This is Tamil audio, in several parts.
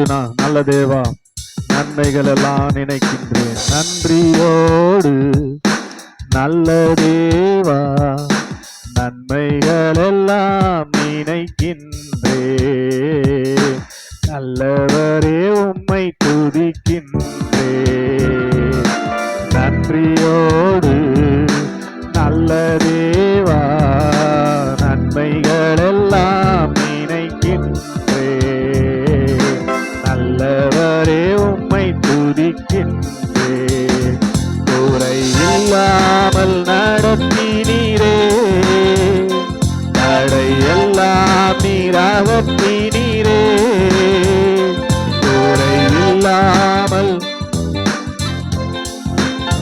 நன்றியோடு நல்ல தேவா நன்மைகள் எல்லாம் நினைக்கின்றேன். நன்றியோடு நல்ல தேவா நன்மைகள் எல்லாம் நினைக்கின்றே நல்லவரே உம்மை துதிக்கின்ற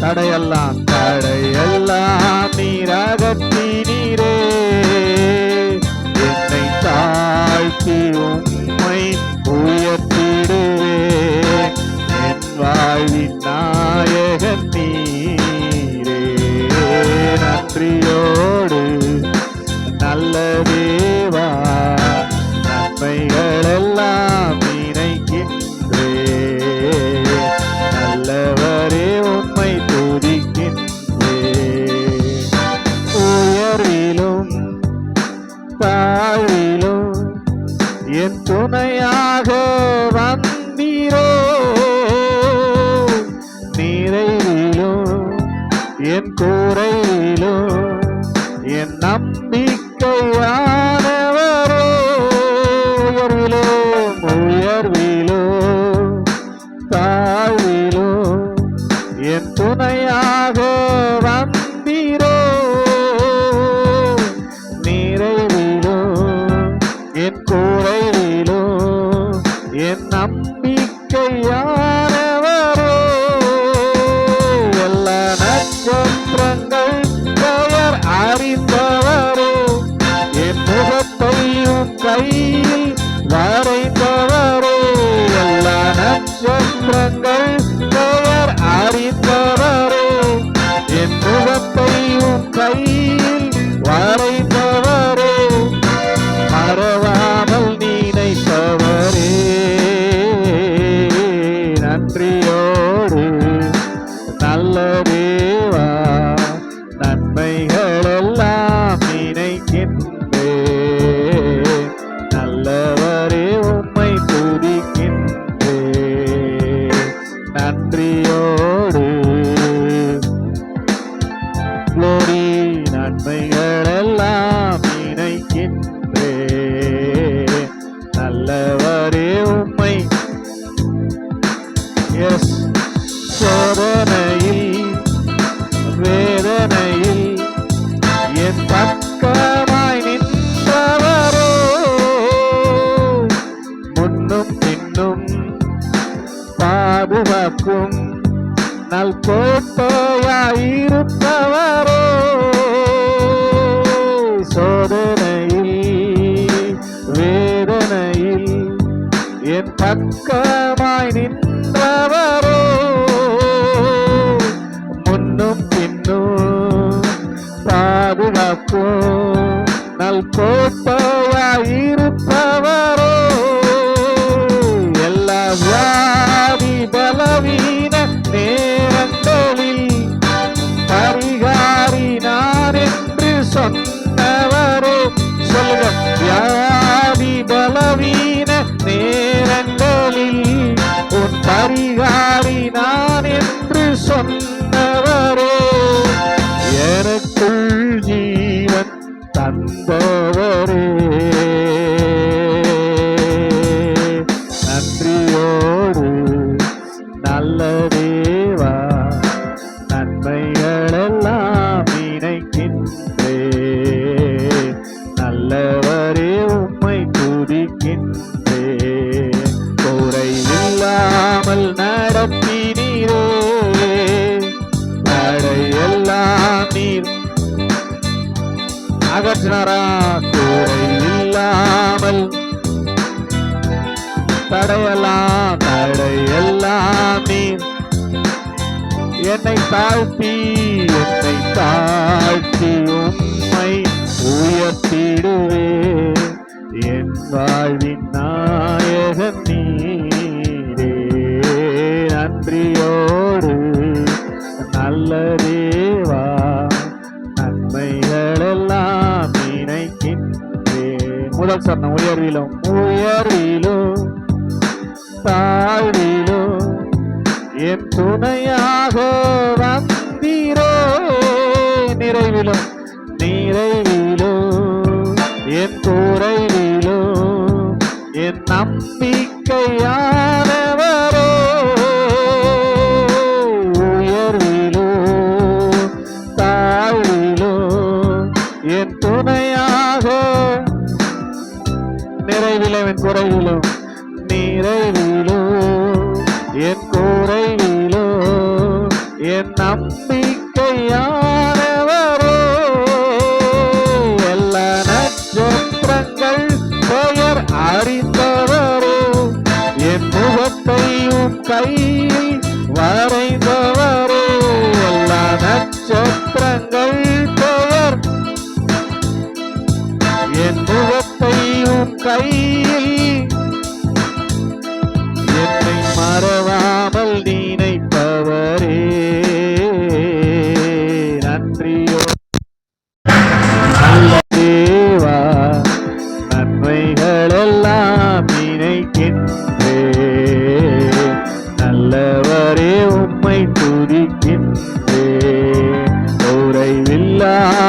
தடையெல்லாம் தடையெல்லாம் நீராகத்தினீரே என் என் நம்பிக்கையானவரோ உயர்விலோ உயர்விலோ தாழ்விலோ என் துணையாக வந்தீரோ நிறைவிலோ என் கூரையிலும் என் நம்பிக்கையானவரோ aí. நல்லவரே உம்மை. எஸ் சோதனையில் வேதனையில் என் பக்கமாய் நின்றவரோ. முன்னும் பின்னும் பாதுகாக்கும் நல் கோட்டோ என் பக்கமாய் நின்றவரோ? முன்னும் பின்னும் பாதுகாக்கும் நல் கோட்டையாயிருப்பவரோ நல்லவரே உம்மை துதிக்கின்றே குறைவில்லாமல் நடத்தினீரே. தடையெல்லாம் நீர். அகற்றினாரா? குறை இல்லாமல் தடையெல்லாம் தடையெல்லாம் நீர். என்னை தாழ்த்தி என்னை தாழ்த்தி உண்மை உயர் உயர்விலும் உயர்விலும் தாழ்விலும் என் துணையாக வந்தீரோ நிறைவிலும் நிறைவிலும் என் குறைவிலும் என் நம்பிக்கையானவரோ உயர்விலோ தாழ்விலோ என் துணையாக நிறைவிலும் குறையிலும் நிறைவிலோ என் குறைவிலோ என் நம்பிக்கையா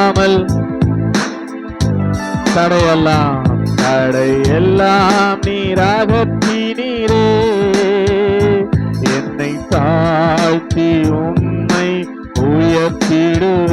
தடையில்லாமல் தடையெல்லாம் தடையெல்லாம் நீராகத்தி நீரே. என்னை தாழ்த்தி உண்மை உயர்த்திடு.